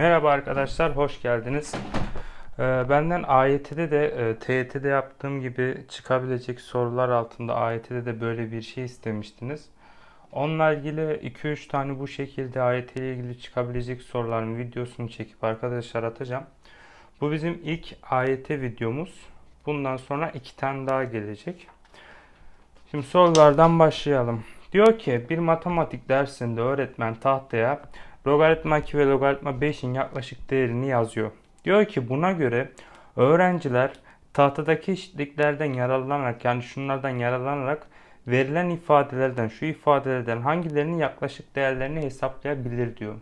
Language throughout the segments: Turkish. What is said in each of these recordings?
Merhaba arkadaşlar, hoş geldiniz. Ee, benden AYT'de de e, TYT'de yaptığım gibi çıkabilecek sorular altında AYT'de de böyle bir şey istemiştiniz. Onunla ilgili 2-3 tane bu şekilde AYT ile ilgili çıkabilecek soruların videosunu çekip arkadaşlar atacağım. Bu bizim ilk AYT videomuz. Bundan sonra iki tane daha gelecek. Şimdi sorulardan başlayalım. Diyor ki bir matematik dersinde öğretmen tahtaya logaritma 2 ve logaritma 5'in yaklaşık değerini yazıyor. Diyor ki buna göre öğrenciler tahtadaki eşitliklerden yararlanarak yani şunlardan yararlanarak verilen ifadelerden şu ifadelerden hangilerinin yaklaşık değerlerini hesaplayabilir diyor.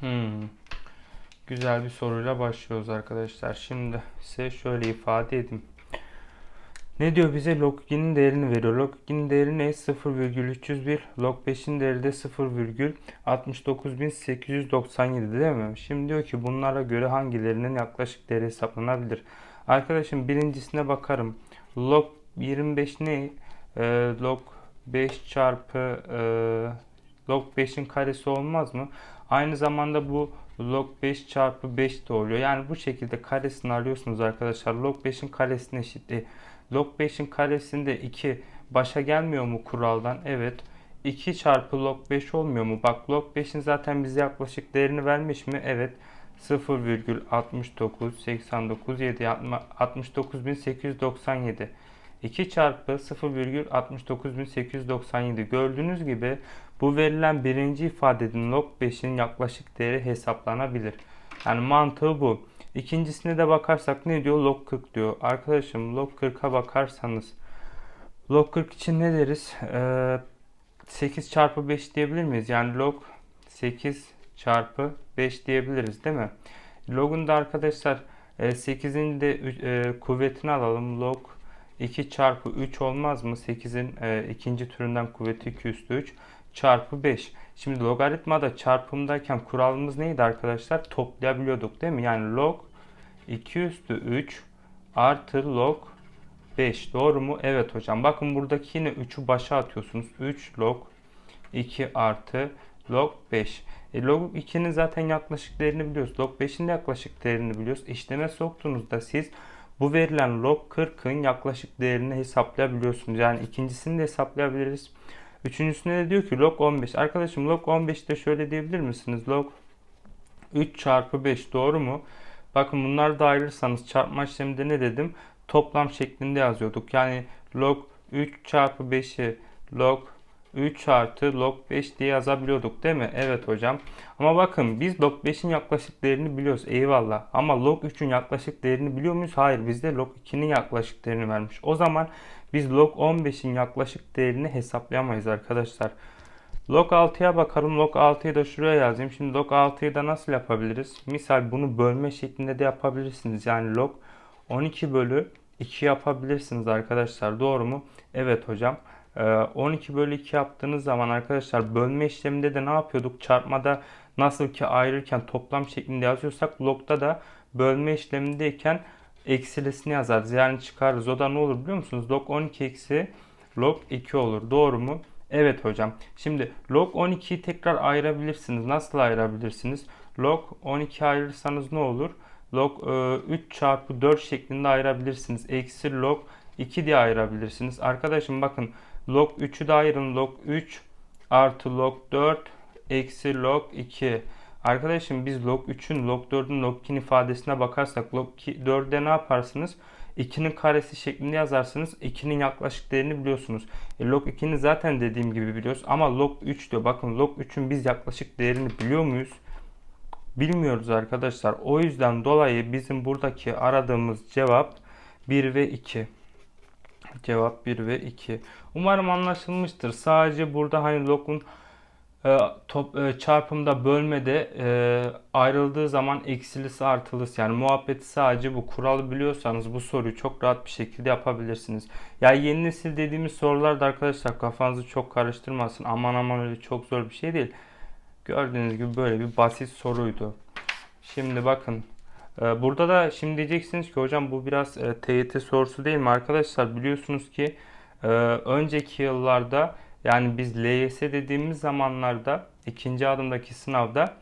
Hmm. Güzel bir soruyla başlıyoruz arkadaşlar. Şimdi size şöyle ifade edeyim. Ne diyor bize? Log 2'nin değerini veriyor. Log 2'nin değeri ne? 0,301. Log 5'in değeri de 0,69897 değil mi? Şimdi diyor ki bunlara göre hangilerinin yaklaşık değeri hesaplanabilir? Arkadaşım birincisine bakarım. Log 25 ne? Ee, log 5 çarpı e, log 5'in karesi olmaz mı? Aynı zamanda bu log 5 çarpı 5 de oluyor. Yani bu şekilde karesini alıyorsunuz arkadaşlar. Log 5'in karesine eşitliği. Log 5'in karesinde 2 başa gelmiyor mu kuraldan? Evet. 2 çarpı log 5 olmuyor mu? Bak log 5'in zaten bize yaklaşık değerini vermiş mi? Evet. 0,6989 69897 2 çarpı 0,69897 gördüğünüz gibi bu verilen birinci ifadenin log 5'in yaklaşık değeri hesaplanabilir. Yani mantığı bu. İkincisine de bakarsak ne diyor? Log 40 diyor. Arkadaşım log 40'a bakarsanız log 40 için ne deriz? Ee, 8 çarpı 5 diyebilir miyiz? Yani log 8 çarpı 5 diyebiliriz değil mi? Log'un da arkadaşlar 8'in de e, kuvvetini alalım. Log 2 çarpı 3 olmaz mı? 8'in e, ikinci türünden kuvveti 2 üstü 3 çarpı 5. Şimdi logaritmada çarpımdayken kuralımız neydi arkadaşlar? Toplayabiliyorduk değil mi? Yani log 2 üstü 3 artı log 5. Doğru mu? Evet hocam. Bakın buradaki yine 3'ü başa atıyorsunuz. 3 log 2 artı log 5. E, log 2'nin zaten yaklaşık değerini biliyoruz. Log 5'in de yaklaşık değerini biliyoruz. İşleme soktuğunuzda siz bu verilen log 40'ın yaklaşık değerini hesaplayabiliyorsunuz. Yani ikincisini de hesaplayabiliriz. Üçüncüsünde de diyor ki log 15. Arkadaşım log 15'te şöyle diyebilir misiniz? Log 3 çarpı 5 doğru mu? Bakın bunları da ayırırsanız çarpma işleminde ne dedim? Toplam şeklinde yazıyorduk. Yani log 3 çarpı 5'i log 3 artı log 5 diye yazabiliyorduk değil mi? Evet hocam. Ama bakın biz log 5'in yaklaşık değerini biliyoruz. Eyvallah. Ama log 3'ün yaklaşık değerini biliyor muyuz? Hayır. Bizde log 2'nin yaklaşık değerini vermiş. O zaman biz log 15'in yaklaşık değerini hesaplayamayız arkadaşlar. Log 6'ya bakalım. Log 6'yı da şuraya yazayım. Şimdi log 6'yı da nasıl yapabiliriz? Misal bunu bölme şeklinde de yapabilirsiniz. Yani log 12 bölü 2 yapabilirsiniz arkadaşlar. Doğru mu? Evet hocam. 12 ee, bölü 2 yaptığınız zaman arkadaşlar bölme işleminde de ne yapıyorduk? Çarpmada nasıl ki ayırırken toplam şeklinde yazıyorsak logda da bölme işlemindeyken eksilisini yazarız. Yani çıkarız. O da ne olur biliyor musunuz? Log 12 eksi log 2 olur. Doğru mu? Evet hocam. Şimdi log 12'yi tekrar ayırabilirsiniz. Nasıl ayırabilirsiniz? Log 12 ayırırsanız ne olur? Log 3 e, çarpı 4 şeklinde ayırabilirsiniz. Eksi log 2 diye ayırabilirsiniz. Arkadaşım bakın log 3'ü de ayırın. Log 3 artı log 4 eksi log 2. Arkadaşım biz log 3'ün, log 4'ün, log 2'nin ifadesine bakarsak log 4'de ne yaparsınız? 2'nin karesi şeklinde yazarsınız. 2'nin yaklaşık değerini biliyorsunuz. E, log 2'ni zaten dediğim gibi biliyoruz. Ama log 3 diyor. Bakın log 3'ün biz yaklaşık değerini biliyor muyuz? Bilmiyoruz arkadaşlar. O yüzden dolayı bizim buradaki aradığımız cevap 1 ve 2. Cevap 1 ve 2. Umarım anlaşılmıştır. Sadece burada hani log'un top, e, çarpımda bölmede e, ayrıldığı zaman eksilisi artılısı yani muhabbeti sadece bu kuralı biliyorsanız bu soruyu çok rahat bir şekilde yapabilirsiniz. Ya yani yeni nesil dediğimiz sorular da arkadaşlar kafanızı çok karıştırmasın. Aman aman öyle çok zor bir şey değil. Gördüğünüz gibi böyle bir basit soruydu. Şimdi bakın ee, burada da şimdi diyeceksiniz ki hocam bu biraz e, TYT sorusu değil mi? Arkadaşlar biliyorsunuz ki e, önceki yıllarda yani biz LYS dediğimiz zamanlarda ikinci adımdaki sınavda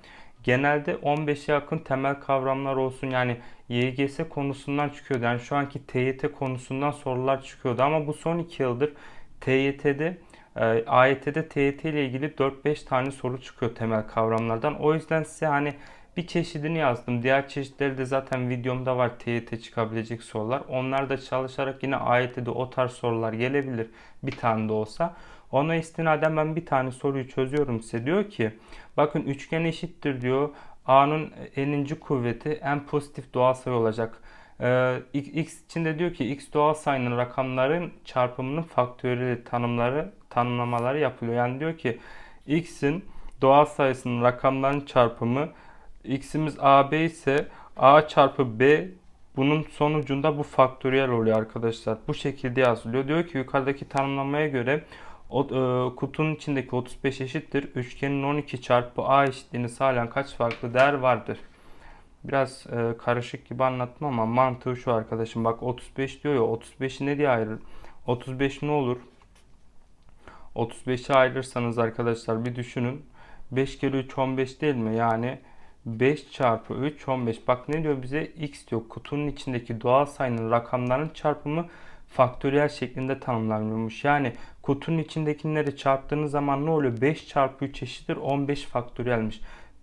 genelde 15'e yakın temel kavramlar olsun yani YGS konusundan çıkıyordu. Yani şu anki TYT konusundan sorular çıkıyordu ama bu son 2 yıldır TYT'de e, AYT'de TYT ile ilgili 4-5 tane soru çıkıyor temel kavramlardan. O yüzden size hani bir çeşidini yazdım. Diğer çeşitleri de zaten videomda var TYT çıkabilecek sorular. Onlar da çalışarak yine AYT'de o tarz sorular gelebilir. Bir tane de olsa. Ona istinaden ben bir tane soruyu çözüyorum size. Diyor ki bakın üçgen eşittir diyor. A'nın n'inci kuvveti en pozitif doğal sayı olacak. Ee, x için de diyor ki x doğal sayının rakamların çarpımının faktöriyel tanımları tanımlamaları yapılıyor. Yani diyor ki x'in doğal sayısının rakamların çarpımı x'imiz AB ise a çarpı b bunun sonucunda bu faktöriyel oluyor arkadaşlar. Bu şekilde yazılıyor. Diyor ki yukarıdaki tanımlamaya göre o, e, kutunun içindeki 35 eşittir. Üçgenin 12 çarpı a eşitliğini sağlayan kaç farklı değer vardır? Biraz e, karışık gibi anlattım ama mantığı şu arkadaşım. Bak 35 diyor ya 35'i ne diye ayırır? 35 ne olur? 35'i ayırırsanız arkadaşlar bir düşünün. 5 kere 3 15 değil mi? Yani 5 çarpı 3 15. Bak ne diyor bize? X diyor. Kutunun içindeki doğal sayının rakamların çarpımı faktöriyel şeklinde tanımlanıyormuş. Yani kutunun içindekileri çarptığınız zaman ne oluyor? 5 çarpı 3 eşittir 15 faktöriyelmiş.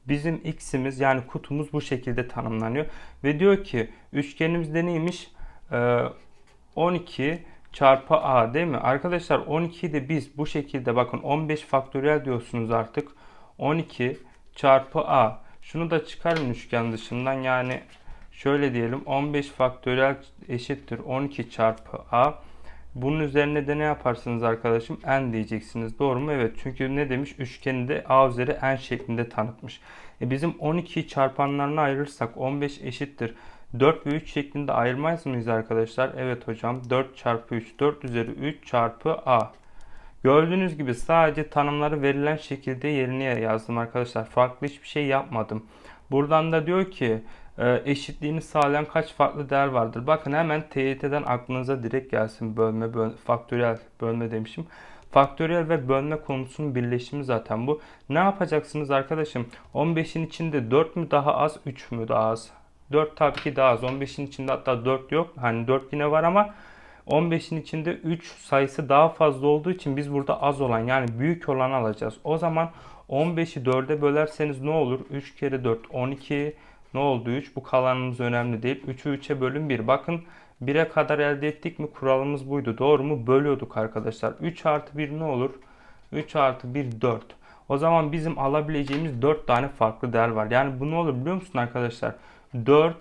Bizim x'imiz yani kutumuz bu şekilde tanımlanıyor. Ve diyor ki üçgenimizde neymiş? Ee, 12 çarpı a değil mi? Arkadaşlar 12'yi de biz bu şekilde bakın 15 faktöriyel diyorsunuz artık. 12 çarpı a. Şunu da çıkarın üçgen dışından yani şöyle diyelim 15 faktöriyel eşittir 12 çarpı a. Bunun üzerine de ne yaparsınız arkadaşım? n diyeceksiniz. Doğru mu? Evet. Çünkü ne demiş? Üçgeni de a üzeri n şeklinde tanıtmış. E bizim 12'yi çarpanlarına ayırırsak 15 eşittir. 4 ve 3 şeklinde ayırmaz mıyız arkadaşlar? Evet hocam. 4 çarpı 3. 4 üzeri 3 çarpı a. Gördüğünüz gibi sadece tanımları verilen şekilde yerine yazdım arkadaşlar. Farklı hiçbir şey yapmadım. Buradan da diyor ki eşitliğini sağlayan kaç farklı değer vardır? Bakın hemen TYT'den aklınıza direkt gelsin bölme, bölme faktöriyel bölme demişim. Faktöriyel ve bölme konusunun birleşimi zaten bu. Ne yapacaksınız arkadaşım? 15'in içinde 4 mü daha az 3 mü daha az? 4 tabii ki daha az. 15'in içinde hatta 4 yok. Hani 4 yine var ama 15'in içinde 3 sayısı daha fazla olduğu için biz burada az olan yani büyük olanı alacağız. O zaman 15'i 4'e bölerseniz ne olur? 3 kere 4 12 ne oldu 3? Bu kalanımız önemli değil. 3'ü 3'e bölün 1. Bakın 1'e kadar elde ettik mi? Kuralımız buydu. Doğru mu? Bölüyorduk arkadaşlar. 3 artı 1 ne olur? 3 artı 1 4. O zaman bizim alabileceğimiz 4 tane farklı değer var. Yani bu ne olur biliyor musun arkadaşlar? 4,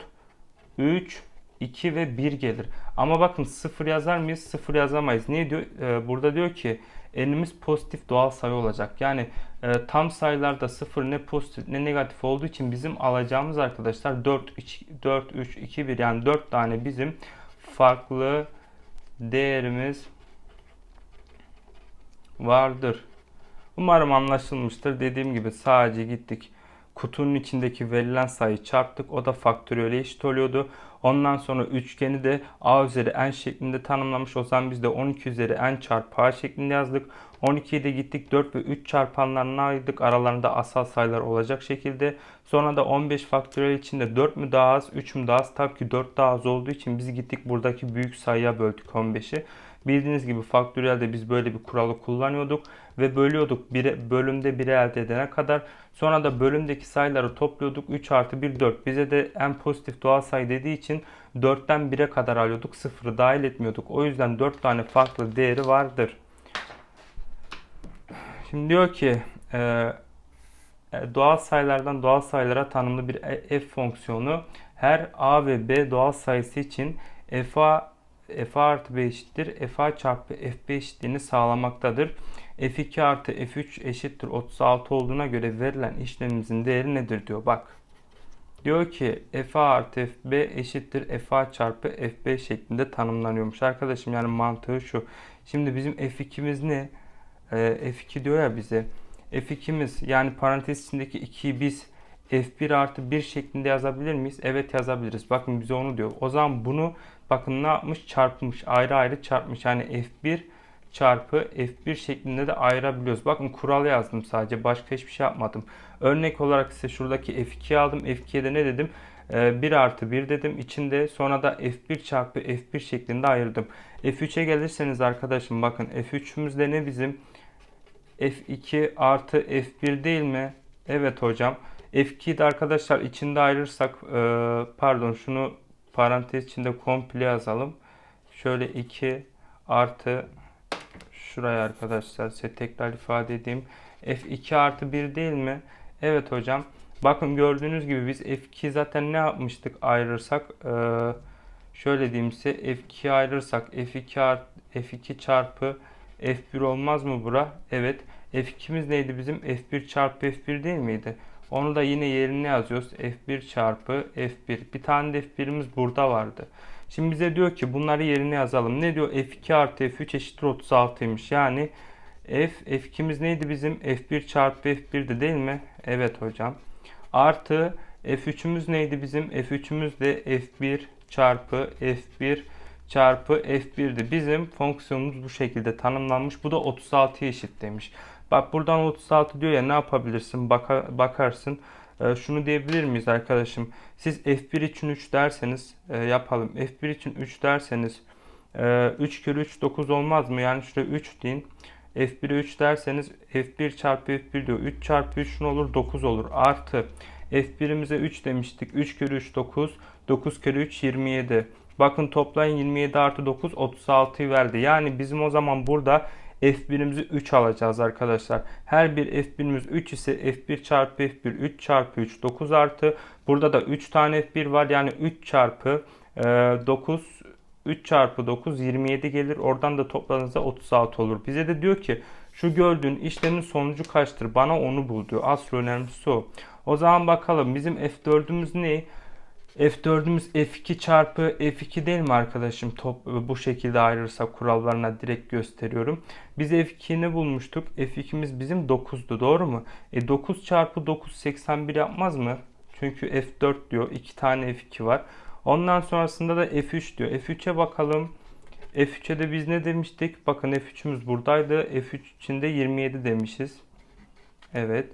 3, 2 ve 1 gelir. Ama bakın 0 yazar mıyız? 0 yazamayız. Niye diyor? Ee, burada diyor ki elimiz pozitif doğal sayı olacak. Yani e, tam sayılarda 0 ne pozitif ne negatif olduğu için bizim alacağımız arkadaşlar 4, 3, 4, 3, 2, 1 yani 4 tane bizim farklı değerimiz vardır. Umarım anlaşılmıştır. Dediğim gibi sadece gittik kutunun içindeki verilen sayı çarptık. O da faktöriyel eşit oluyordu. Ondan sonra üçgeni de a üzeri n şeklinde tanımlamış. O zaman biz de 12 üzeri n çarpı a şeklinde yazdık. 12'yi de gittik 4 ve 3 çarpanlarına ayırdık. Aralarında asal sayılar olacak şekilde. Sonra da 15 faktöriyel içinde 4 mü daha az 3 mü daha az? Tabii ki 4 daha az olduğu için biz gittik buradaki büyük sayıya böldük 15'i. Bildiğiniz gibi faktöriyelde biz böyle bir kuralı kullanıyorduk ve bölüyorduk bire, bölümde 1'i elde edene kadar. Sonra da bölümdeki sayıları topluyorduk. 3 artı 1 4. Bize de en pozitif doğal sayı dediği için 4'ten 1'e kadar alıyorduk. 0'ı dahil etmiyorduk. O yüzden 4 tane farklı değeri vardır. Şimdi diyor ki e, e, doğal sayılardan doğal sayılara tanımlı bir f fonksiyonu her a ve b doğal sayısı için f'a f artı b eşittir f çarpı f eşitliğini sağlamaktadır. f2 artı f3 eşittir 36 olduğuna göre verilen işlemimizin değeri nedir diyor. Bak diyor ki f artı fb eşittir f çarpı fb şeklinde tanımlanıyormuş. Arkadaşım yani mantığı şu. Şimdi bizim f2'miz ne? Ee, f2 diyor ya bize. f2'miz yani parantez içindeki 2'yi biz f1 artı 1 şeklinde yazabilir miyiz? Evet yazabiliriz. Bakın bize onu diyor. O zaman bunu bakın ne yapmış? Çarpmış. Ayrı ayrı çarpmış. Yani f1 çarpı f1 şeklinde de ayırabiliyoruz. Bakın kural yazdım sadece. Başka hiçbir şey yapmadım. Örnek olarak ise şuradaki F2'yi aldım. F2'ye de ne dedim? Ee, 1 artı 1 dedim içinde. Sonra da F1 çarpı F1 şeklinde ayırdım. F3'e gelirseniz arkadaşım bakın F3'ümüzde ne bizim? F2 artı F1 değil mi? Evet hocam. F2'yi de arkadaşlar içinde ayırırsak e, pardon şunu parantez içinde komple yazalım. Şöyle 2 artı şuraya arkadaşlar size tekrar ifade edeyim. F2 artı 1 değil mi? Evet hocam. Bakın gördüğünüz gibi biz F2 zaten ne yapmıştık ayırırsak e, şöyle diyeyim size F2 ayırırsak F2 art, F2 çarpı F1 olmaz mı bura? Evet. F2'miz neydi bizim? F1 çarpı F1 değil miydi? Onu da yine yerine yazıyoruz. F1 çarpı F1. Bir tane de F1'imiz burada vardı. Şimdi bize diyor ki bunları yerine yazalım. Ne diyor? F2 artı F3 eşittir 36'ymış. Yani F, F2'miz neydi bizim? F1 çarpı F1'di değil mi? Evet hocam. Artı F3'ümüz neydi bizim? F3'ümüz de F1 çarpı F1 çarpı F1'di. Bizim fonksiyonumuz bu şekilde tanımlanmış. Bu da 36'ya eşit demiş. Bak buradan 36 diyor ya ne yapabilirsin? Baka, bakarsın. Ee, şunu diyebilir miyiz arkadaşım? Siz F1 için 3 derseniz e, yapalım. F1 için 3 derseniz e, 3 kere 3 9 olmaz mı? Yani şuraya 3 deyin. F1'e 3 derseniz F1 çarpı F1 diyor. 3 çarpı 3 ne olur? 9 olur. Artı F1'imize 3 demiştik. 3 kere 3 9. 9 kere 3 27. Bakın toplayın 27 artı 9 36'yı verdi. Yani bizim o zaman burada F1'imizi 3 alacağız arkadaşlar. Her bir F1'imiz 3 ise F1 çarpı F1 3 çarpı 3 9 artı. Burada da 3 tane F1 var. Yani 3 çarpı e, 9 3 çarpı 9 27 gelir. Oradan da topladığınızda 36 olur. Bize de diyor ki şu gördüğün işlemin sonucu kaçtır? Bana onu bul diyor. Asıl önemlisi o. O zaman bakalım bizim F4'ümüz ne? F4'ümüz F2 çarpı F2 değil mi arkadaşım? Top, bu şekilde ayırırsak kurallarına direkt gösteriyorum. Biz F2'ni bulmuştuk. F2'miz bizim 9'du doğru mu? E 9 çarpı 9 81 yapmaz mı? Çünkü F4 diyor. 2 tane F2 var. Ondan sonrasında da F3 diyor. F3'e bakalım. F3'e de biz ne demiştik? Bakın F3'ümüz buradaydı. F3 içinde 27 demişiz. Evet.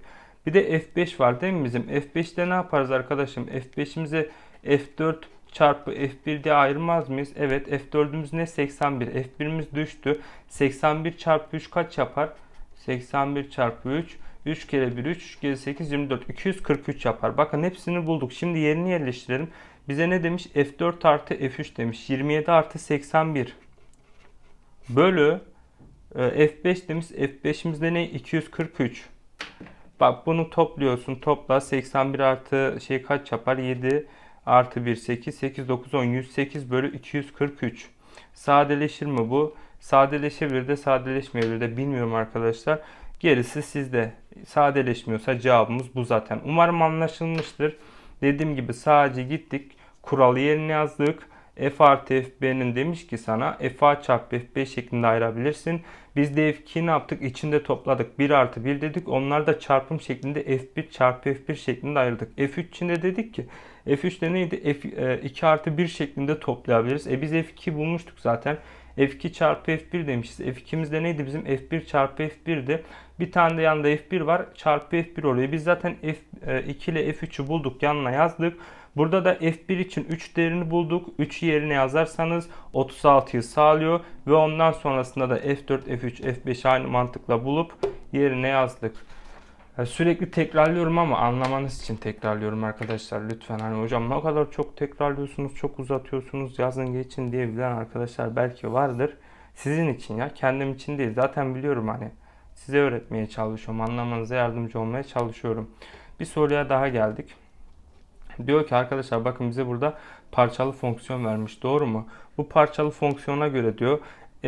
Bir de F5 var değil mi bizim? F5'te ne yaparız arkadaşım? F5'imize F4 çarpı F1 diye ayırmaz mıyız? Evet F4'ümüz ne? 81. F1'imiz düştü. 81 çarpı 3 kaç yapar? 81 çarpı 3. 3 kere 1 3, 3 kere 8 24. 243 yapar. Bakın hepsini bulduk. Şimdi yerini yerleştirelim. Bize ne demiş? F4 artı F3 demiş. 27 artı 81 bölü e, F5 demiş. F5'imiz de ne? 243. Bak bunu topluyorsun. Topla 81 artı şey kaç yapar? 7 artı 1 8 8 9 10 108 bölü 243. Sadeleşir mi bu? Sadeleşebilir de sadeleşmeyebilir de bilmiyorum arkadaşlar. Gerisi sizde. Sadeleşmiyorsa cevabımız bu zaten. Umarım anlaşılmıştır. Dediğim gibi sadece gittik. Kuralı yerine yazdık. F artı F1'nin demiş ki sana F A çarpı F5 şeklinde ayırabilirsin. Biz de F2'yi ne yaptık? İçinde topladık. 1 artı 1 dedik. Onlar da çarpım şeklinde F1 çarpı F1 şeklinde ayırdık. F3 içinde dedik ki F3'te neydi? F2 artı 1 şeklinde toplayabiliriz. E biz F2 bulmuştuk zaten. F2 çarpı F1 demişiz. F2'miz de neydi bizim? F1 çarpı F1'di. Bir tane de yanında F1 var. Çarpı F1 oluyor. Biz zaten F2 ile F3'ü bulduk. Yanına yazdık. Burada da F1 için 3 değerini bulduk. 3 yerine yazarsanız 36'yı sağlıyor. Ve ondan sonrasında da F4, F3, F5 aynı mantıkla bulup yerine yazdık. Sürekli tekrarlıyorum ama anlamanız için tekrarlıyorum arkadaşlar. Lütfen hani hocam ne kadar çok tekrarlıyorsunuz, çok uzatıyorsunuz, yazın geçin diye bilen arkadaşlar belki vardır. Sizin için ya, kendim için değil. Zaten biliyorum hani size öğretmeye çalışıyorum, anlamanıza yardımcı olmaya çalışıyorum. Bir soruya daha geldik. Diyor ki arkadaşlar bakın bize burada parçalı fonksiyon vermiş. Doğru mu? Bu parçalı fonksiyona göre diyor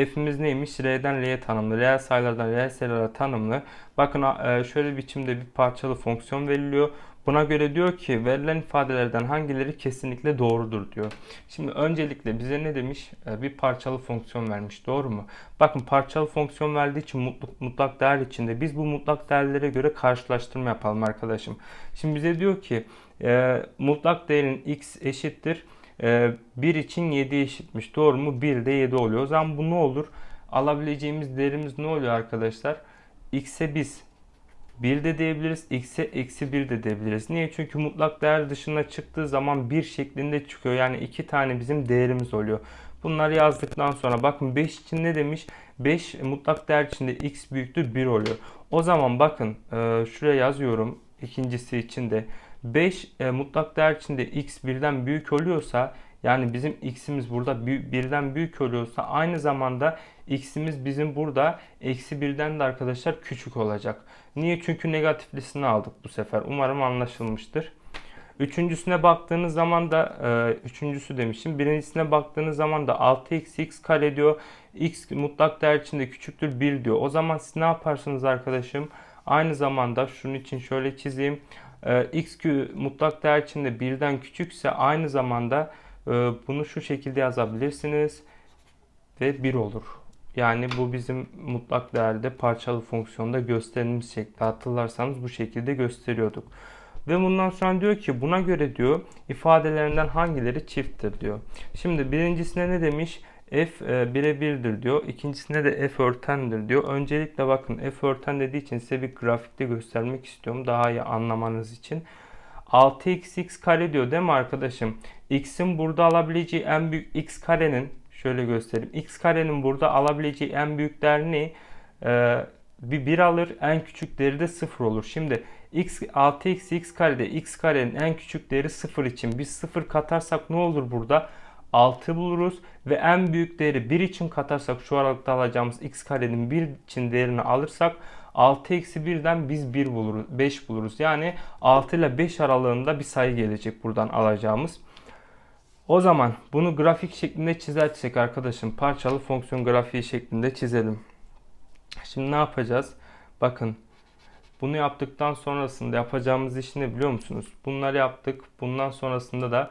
f'imiz neymiş? R'den R'ye tanımlı. Reel sayılardan reel sayılara tanımlı. Bakın e, şöyle biçimde bir parçalı fonksiyon veriliyor. Buna göre diyor ki verilen ifadelerden hangileri kesinlikle doğrudur diyor. Şimdi öncelikle bize ne demiş? E, bir parçalı fonksiyon vermiş. Doğru mu? Bakın parçalı fonksiyon verdiği için mutlak, mutlak değer içinde biz bu mutlak değerlere göre karşılaştırma yapalım arkadaşım. Şimdi bize diyor ki e, mutlak değerin x eşittir. E, 1 için 7 eşitmiş. Doğru mu? 1 de 7 oluyor. O zaman bu ne olur? Alabileceğimiz değerimiz ne oluyor arkadaşlar? x'e biz 1 de diyebiliriz. X'e eksi 1 de diyebiliriz. Niye? Çünkü mutlak değer dışına çıktığı zaman 1 şeklinde çıkıyor. Yani iki tane bizim değerimiz oluyor. Bunları yazdıktan sonra bakın 5 için ne demiş? 5 mutlak değer içinde x büyüktür 1 oluyor. O zaman bakın e, şuraya yazıyorum. ikincisi için de 5 e, mutlak değer içinde x birden büyük oluyorsa yani bizim x'imiz burada birden büyük oluyorsa aynı zamanda x'imiz bizim burada eksi birden de arkadaşlar küçük olacak. Niye? Çünkü negatiflisini aldık bu sefer. Umarım anlaşılmıştır. Üçüncüsüne baktığınız zaman da e, üçüncüsü demişim. Birincisine baktığınız zaman da 6x x kare diyor. x mutlak değer içinde küçüktür 1 diyor. O zaman siz ne yaparsınız arkadaşım? Aynı zamanda şunun için şöyle çizeyim. E, x mutlak değer içinde birden küçükse aynı zamanda e, bunu şu şekilde yazabilirsiniz. Ve 1 olur. Yani bu bizim mutlak değerde parçalı fonksiyonda gösterdiğimiz şekli hatırlarsanız bu şekilde gösteriyorduk. Ve bundan sonra diyor ki buna göre diyor ifadelerinden hangileri çifttir diyor. Şimdi birincisine ne demiş? F e, birebirdir diyor. İkincisinde de F örtendir diyor. Öncelikle bakın F örten dediği için size bir grafikte göstermek istiyorum. Daha iyi anlamanız için. 6x kare diyor değil mi arkadaşım? X'in burada alabileceği en büyük x karenin şöyle göstereyim. X karenin burada alabileceği en büyük değer ne? Ee, bir 1 alır en küçük değeri de 0 olur. Şimdi x 6x x karede x karenin en küçük değeri 0 için biz 0 katarsak ne olur burada? 6 buluruz ve en büyük değeri 1 için katarsak şu aralıkta alacağımız x karenin 1 için değerini alırsak 6 eksi 1'den biz 1 buluruz, 5 buluruz. Yani 6 ile 5 aralığında bir sayı gelecek buradan alacağımız. O zaman bunu grafik şeklinde çizersek arkadaşım parçalı fonksiyon grafiği şeklinde çizelim. Şimdi ne yapacağız? Bakın bunu yaptıktan sonrasında yapacağımız iş ne biliyor musunuz? Bunları yaptık. Bundan sonrasında da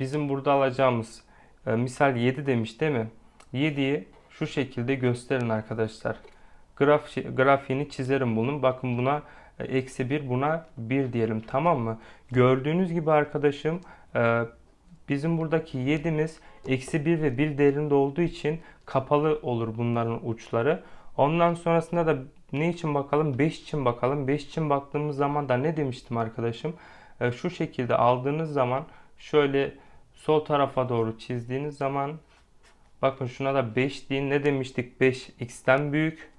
bizim burada alacağımız e, misal 7 demiş değil mi? 7'yi şu şekilde gösterin arkadaşlar. Graf, grafiğini çizerim bunun. Bakın buna e, eksi 1 buna 1 diyelim tamam mı? Gördüğünüz gibi arkadaşım e, bizim buradaki 7'miz eksi 1 ve 1 değerinde olduğu için kapalı olur bunların uçları. Ondan sonrasında da ne için bakalım? 5 için bakalım. 5 için baktığımız zaman da ne demiştim arkadaşım? Şu şekilde aldığınız zaman şöyle sol tarafa doğru çizdiğiniz zaman bakın şuna da 5 deyin. Ne demiştik? 5 x'ten büyük,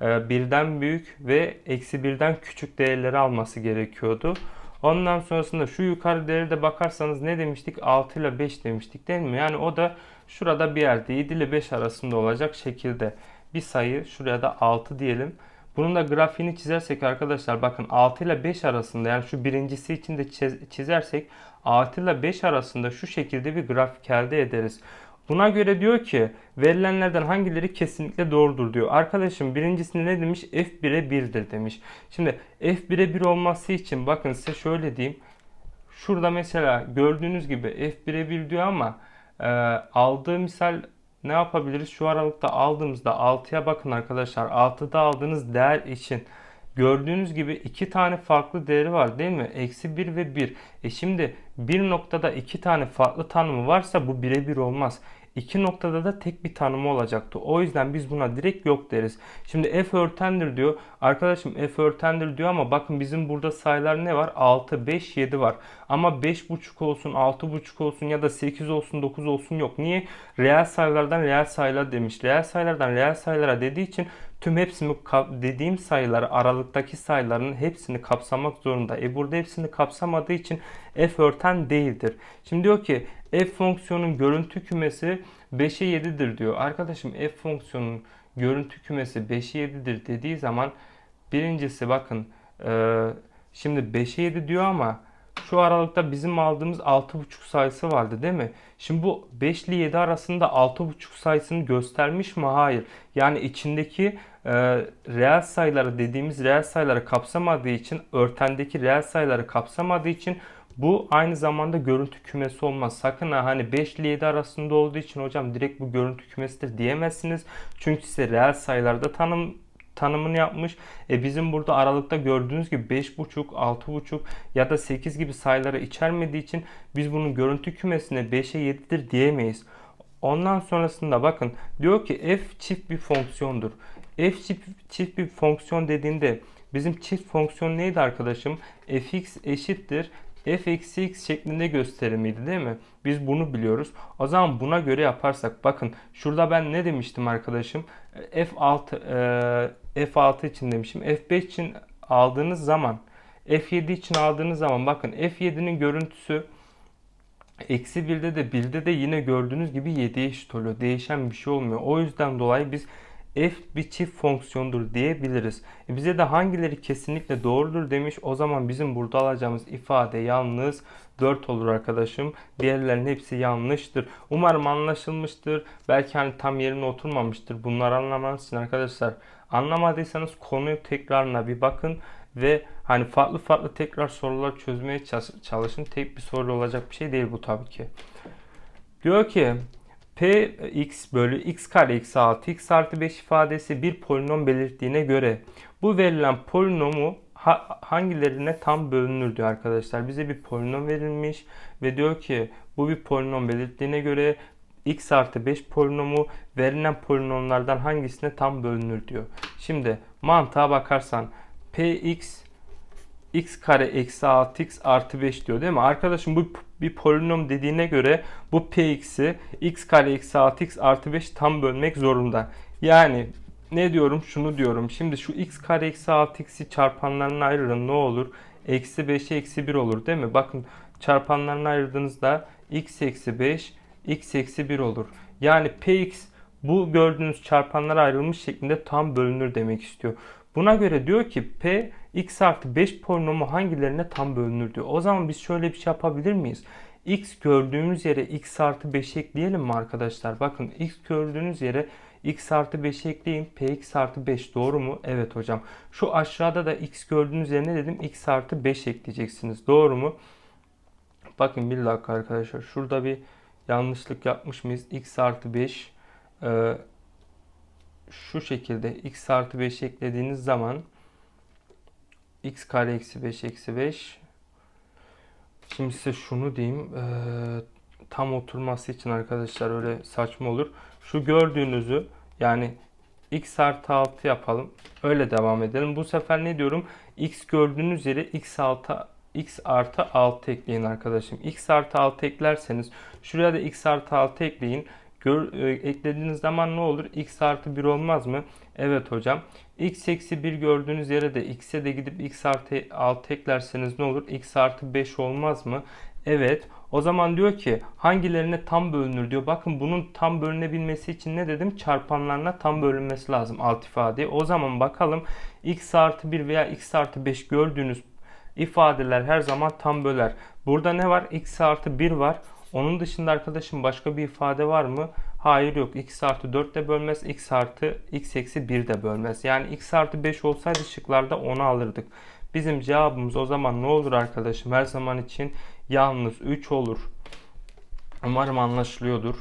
e, birden büyük ve eksi birden küçük değerleri alması gerekiyordu. Ondan sonrasında şu yukarı değeri de bakarsanız ne demiştik? 6 ile 5 demiştik değil mi? Yani o da şurada bir yerde 7 ile 5 arasında olacak şekilde bir sayı. Şuraya da 6 diyelim. Bunun da grafiğini çizersek arkadaşlar bakın 6 ile 5 arasında yani şu birincisi için de çizersek 6 ile 5 arasında şu şekilde bir grafik elde ederiz. Buna göre diyor ki verilenlerden hangileri kesinlikle doğrudur diyor. Arkadaşım birincisinde ne demiş? F1'e 1'dir demiş. Şimdi F1'e 1 olması için bakın size şöyle diyeyim. Şurada mesela gördüğünüz gibi F1'e 1 diyor ama e, aldığı misal ne yapabiliriz? Şu aralıkta aldığımızda 6'ya bakın arkadaşlar. 6'da aldığınız değer için gördüğünüz gibi iki tane farklı değeri var değil mi? Eksi 1 ve 1. E şimdi bir noktada iki tane farklı tanımı varsa bu birebir olmaz. İki noktada da tek bir tanımı olacaktı. O yüzden biz buna direkt yok deriz. Şimdi f örtendir diyor. Arkadaşım f örtendir diyor ama bakın bizim burada sayılar ne var? 6, 5, 7 var. Ama 5,5 olsun, 6,5 olsun ya da 8 olsun, 9 olsun yok. Niye? Reel sayılardan reel sayılar demiş. Reel sayılardan reel sayılara dediği için tüm hepsini dediğim sayıları aralıktaki sayıların hepsini kapsamak zorunda. E burada hepsini kapsamadığı için f örten değildir. Şimdi diyor ki f fonksiyonun görüntü kümesi 5'e 7'dir diyor. Arkadaşım f fonksiyonun görüntü kümesi 5'e 7'dir dediği zaman birincisi bakın e, şimdi 5'e 7 diyor ama şu aralıkta bizim aldığımız 6.5 sayısı vardı değil mi? Şimdi bu 5 ile 7 arasında 6.5 sayısını göstermiş mi? Hayır. Yani içindeki e, reel sayıları dediğimiz reel sayıları kapsamadığı için örtendeki reel sayıları kapsamadığı için bu aynı zamanda görüntü kümesi olmaz. Sakın ha hani 5 ile 7 arasında olduğu için hocam direkt bu görüntü kümesidir diyemezsiniz. Çünkü size reel sayılarda tanım tanımını yapmış. E bizim burada aralıkta gördüğünüz gibi 5.5, 6.5 ya da 8 gibi sayıları içermediği için biz bunun görüntü kümesine 5'e 7'dir diyemeyiz. Ondan sonrasında bakın diyor ki f çift bir fonksiyondur. f çift, çift bir fonksiyon dediğinde Bizim çift fonksiyon neydi arkadaşım? fx eşittir f eksi x şeklinde gösterimiydi değil mi? Biz bunu biliyoruz. O zaman buna göre yaparsak bakın şurada ben ne demiştim arkadaşım? F6 e, F6 için demişim. F5 için aldığınız zaman F7 için aldığınız zaman bakın F7'nin görüntüsü Eksi 1'de de 1'de de yine gördüğünüz gibi 7'ye eşit oluyor. Değişen bir şey olmuyor. O yüzden dolayı biz f bir çift fonksiyondur diyebiliriz. E bize de hangileri kesinlikle doğrudur demiş. O zaman bizim burada alacağımız ifade yalnız 4 olur arkadaşım. Diğerlerinin hepsi yanlıştır. Umarım anlaşılmıştır. Belki hani tam yerine oturmamıştır. Bunları anlamanız için arkadaşlar anlamadıysanız konuyu tekrarına bir bakın ve hani farklı farklı tekrar sorular çözmeye çalışın. Tek bir soru olacak bir şey değil bu tabii ki. Diyor ki p x bölü x kare eksi 6 x artı 5 ifadesi bir polinom belirttiğine göre bu verilen polinomu ha, hangilerine tam bölünür diyor arkadaşlar. Bize bir polinom verilmiş ve diyor ki bu bir polinom belirttiğine göre x artı 5 polinomu verilen polinomlardan hangisine tam bölünür diyor. Şimdi mantığa bakarsan px x kare eksi 6x artı 5 diyor değil mi? Arkadaşım bu bir polinom dediğine göre bu px'i x kare eksi 6x artı 5 tam bölmek zorunda. Yani ne diyorum? Şunu diyorum. Şimdi şu x kare eksi 6x'i çarpanlarına ayırın ne olur? Eksi 5'e eksi 1 olur değil mi? Bakın çarpanlarına ayırdığınızda x eksi 5 x eksi 1 olur. Yani px bu gördüğünüz çarpanlara ayrılmış şeklinde tam bölünür demek istiyor. Buna göre diyor ki P x artı 5 polinomu hangilerine tam bölünür diyor. O zaman biz şöyle bir şey yapabilir miyiz? x gördüğümüz yere x artı 5 ekleyelim mi arkadaşlar? Bakın x gördüğünüz yere x artı 5 ekleyin. px artı 5 doğru mu? Evet hocam. Şu aşağıda da x gördüğünüz yerine dedim x artı 5 ekleyeceksiniz. Doğru mu? Bakın bir dakika arkadaşlar. Şurada bir yanlışlık yapmış mıyız? x artı 5 e, şu şekilde x artı 5 eklediğiniz zaman x kare eksi 5 eksi 5 şimdi size şunu diyeyim e, tam oturması için arkadaşlar öyle saçma olur. Şu gördüğünüzü yani x artı 6 yapalım. Öyle devam edelim. Bu sefer ne diyorum? x gördüğünüz yere x artı x artı 6 ekleyin arkadaşım. x artı 6 eklerseniz şuraya da x artı 6 ekleyin. Gör, e, eklediğiniz zaman ne olur? x artı 1 olmaz mı? Evet hocam. x eksi 1 gördüğünüz yere de x'e de gidip x artı 6 eklerseniz ne olur? x artı 5 olmaz mı? Evet. O zaman diyor ki hangilerine tam bölünür diyor. Bakın bunun tam bölünebilmesi için ne dedim? Çarpanlarına tam bölünmesi lazım alt ifade. O zaman bakalım x artı 1 veya x artı 5 gördüğünüz ifadeler her zaman tam böler. Burada ne var? x artı 1 var. Onun dışında arkadaşım başka bir ifade var mı? Hayır yok. x artı 4 de bölmez. x artı x eksi 1 de bölmez. Yani x artı 5 olsaydı şıklarda 10'u alırdık. Bizim cevabımız o zaman ne olur arkadaşım? Her zaman için yalnız 3 olur. Umarım anlaşılıyordur.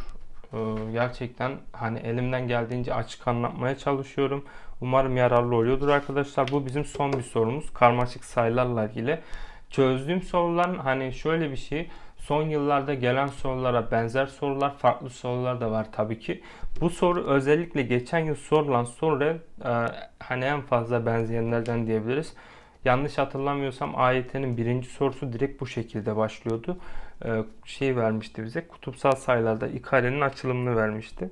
Ee, gerçekten hani elimden geldiğince açık anlatmaya çalışıyorum. Umarım yararlı oluyordur arkadaşlar. Bu bizim son bir sorumuz. Karmaşık sayılarla ilgili. Çözdüğüm soruların hani şöyle bir şey Son yıllarda gelen sorulara benzer sorular, farklı sorular da var tabii ki. Bu soru özellikle geçen yıl sorulan soruya e, hani en fazla benzeyenlerden diyebiliriz. Yanlış hatırlamıyorsam AYT'nin birinci sorusu direkt bu şekilde başlıyordu. E, şey vermişti bize, kutupsal sayılarda ikarenin açılımını vermişti.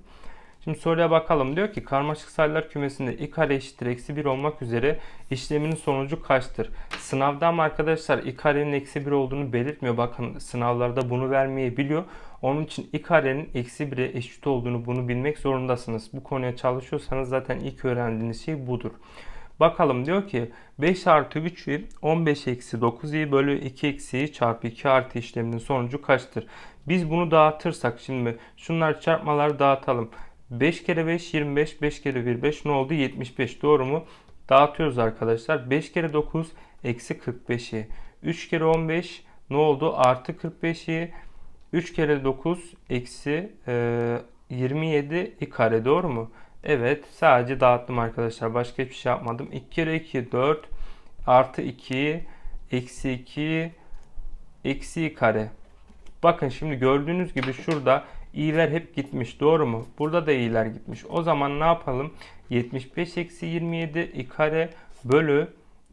Şimdi soruya bakalım. Diyor ki karmaşık sayılar kümesinde i kare eşittir eksi 1 olmak üzere işleminin sonucu kaçtır? Sınavda ama arkadaşlar i karenin eksi 1 olduğunu belirtmiyor. Bakın sınavlarda bunu vermeyebiliyor. Onun için i karenin eksi 1'e eşit olduğunu bunu bilmek zorundasınız. Bu konuya çalışıyorsanız zaten ilk öğrendiğiniz şey budur. Bakalım diyor ki 5 artı 3'ü 15 eksi 9i bölü 2 eksiyi çarpı 2 artı işleminin sonucu kaçtır? Biz bunu dağıtırsak şimdi şunlar çarpmaları dağıtalım. 5 kere 5 25. 5 kere 1 5 ne oldu? 75 doğru mu? Dağıtıyoruz arkadaşlar. 5 kere 9 eksi 45'i. 3 kere 15 ne oldu? Artı 45'i. 3 kere 9 eksi e, 27 i kare doğru mu? Evet sadece dağıttım arkadaşlar. Başka hiçbir şey yapmadım. 2 kere 2 4 artı 2 eksi 2 eksi kare. Bakın şimdi gördüğünüz gibi şurada i'ler hep gitmiş. Doğru mu? Burada da i'ler gitmiş. O zaman ne yapalım? 75 eksi 27 i kare bölü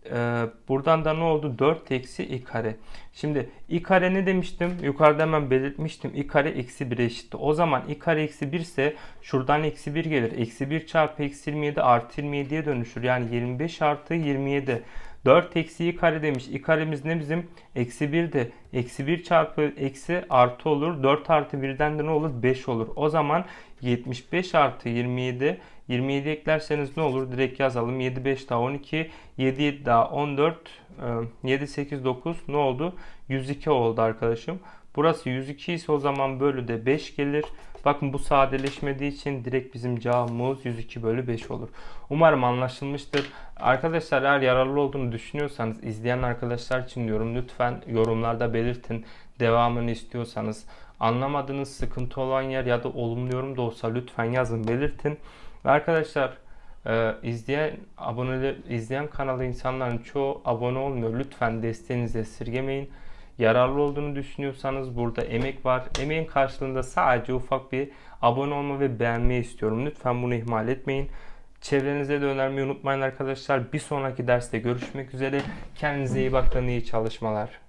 Ee, buradan da ne oldu? 4 eksi i kare. Şimdi i kare ne demiştim? Yukarıda hemen belirtmiştim. i kare eksi 1'e eşitti. O zaman i kare eksi 1 ise şuradan eksi 1 gelir. Eksi 1 çarpı eksi 27 artı 27'ye dönüşür. Yani 25 artı 27. 4 eksi i kare demiş. i karemiz ne bizim? Eksi 1'di. Eksi 1 çarpı eksi artı olur. 4 artı 1'den de ne olur? 5 olur. O zaman 75 artı 27 27 eklerseniz ne olur? Direkt yazalım. 7 5 daha 12. 7 7 daha 14. 7 8 9 ne oldu? 102 oldu arkadaşım. Burası 102 ise o zaman bölü de 5 gelir. Bakın bu sadeleşmediği için direkt bizim cevabımız 102 bölü 5 olur. Umarım anlaşılmıştır. Arkadaşlar eğer yararlı olduğunu düşünüyorsanız izleyen arkadaşlar için diyorum lütfen yorumlarda belirtin. Devamını istiyorsanız anlamadığınız sıkıntı olan yer ya da olumlu yorum da olsa lütfen yazın belirtin. Ve arkadaşlar e, izleyen aboneler izleyen kanalı insanların çoğu abone olmuyor. Lütfen desteğinizi esirgemeyin. Yararlı olduğunu düşünüyorsanız burada emek var. Emeğin karşılığında sadece ufak bir abone olma ve beğenmeyi istiyorum. Lütfen bunu ihmal etmeyin. Çevrenize de önermeyi unutmayın arkadaşlar. Bir sonraki derste görüşmek üzere. Kendinize iyi bakın. iyi çalışmalar.